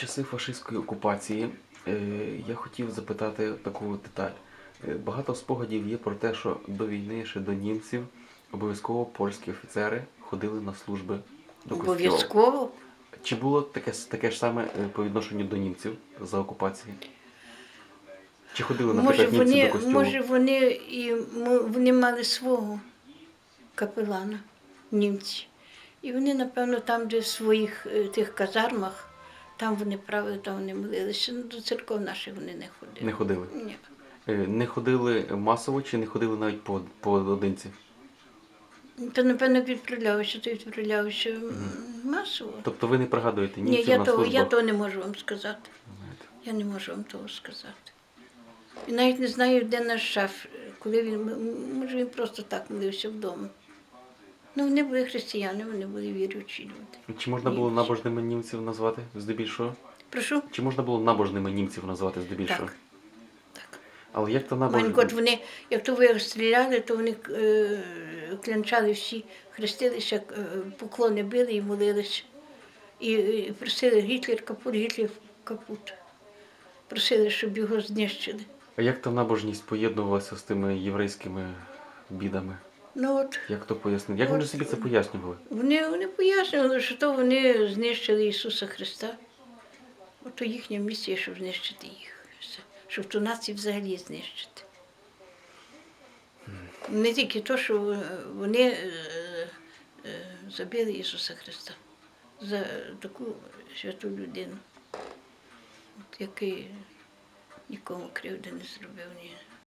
часи фашистської окупації е, я хотів запитати таку деталь. Е, Багато спогадів є про те, що до війни, ще до німців, обов'язково польські офіцери ходили на служби до костьолу. Обов'язково. Чи було таке, таке ж саме е, по відношенню до німців за окупації? Чи ходили, Може наприклад, німці вони, до костюму? може вони і вони мали свого капелана, німці. І вони, напевно, там, де в своїх тих казармах, там вони правили, там вони молилися. Ну, До церков наших вони не ходили. Не ходили. Ні. Е, Не ходили масово чи не ходили навіть по, поодинці? То, напевно, відправлялися, то відправлялися масово. Тобто ви не пригадуєте Ні, німців я на того, службах? я того не можу вам сказати. Я не можу вам того сказати. І навіть не знаю, де наш шаф, коли він, м- може він просто так молився вдома. Ну, вони були християни, вони були віруючі люди. Чи можна було набожними німців назвати здебільшого? Прошу? Чи можна було набожними німців назвати здебільшого? Так. Так. Але як то набожні? Манькот, вони, як то ви стріляли, то вони е, клянчали всі, хрестилися, е, поклони били і молилися. І, і просили Гітлер капут, Гітлер капут. Просили, щоб його знищили. А як та набожність поєднувалася з тими єврейськими бідами? Ну от Як то пояснити? Як вони собі це пояснювали? вони, вони пояснювали, що то вони знищили Ісуса Христа. Ото їхня місія, щоб знищити їх. Все. Щоб ту націю взагалі знищити. Не тільки то, що е, вони е, е, забили Ісуса Христа за таку святу людину, от який нікому кривди не зробив, ні